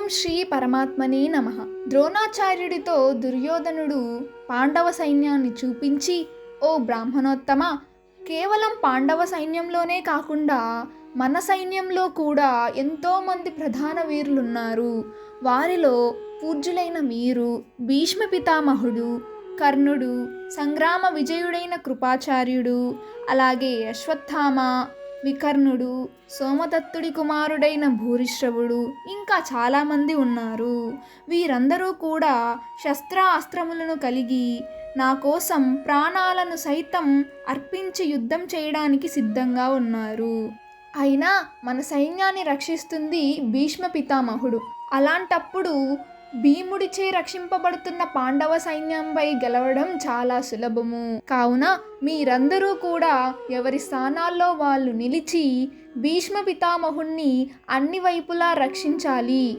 ఓం శ్రీ పరమాత్మనే నమ. ద్రోణాచార్యుడితో దుర్యోధనుడు పాండవ సైన్యాన్ని చూపించి ఓ బ్రాహ్మణోత్తమ కేవలం పాండవ సైన్యంలోనే కాకుండా మన సైన్యంలో కూడా ఎంతోమంది ప్రధాన వీరులున్నారు. వారిలో పూజ్యులైన మీరు భీష్మ పితామహుడు కర్ణుడు సంగ్రామ విజయుడైన కృపాచార్యుడు అలాగే అశ్వత్థామ వికర్ణుడు సోమదత్తుడి కుమారుడైన భూరిశ్రవుడు ఇంకా చాలామంది ఉన్నారు. వీరందరూ కూడా శస్త్రాస్త్రములను కలిగి నా కోసం ప్రాణాలను సైతం అర్పించి యుద్ధం చేయడానికి సిద్ధంగా ఉన్నారు. అయినా మన సైన్యాన్ని రక్షిస్తుంది భీష్మ పితామహుడు. అలాంటప్పుడు భీముడిచే రక్షింపబడుతున్న పాండవ సైన్యంపై గెలవడం చాలా సులభము. కావున మీరందరూ కూడా ఎవరి స్థానాల్లో వాళ్ళు నిలిచి భీష్మ పితామహుణ్ణి అన్ని వైపులా రక్షించాలి.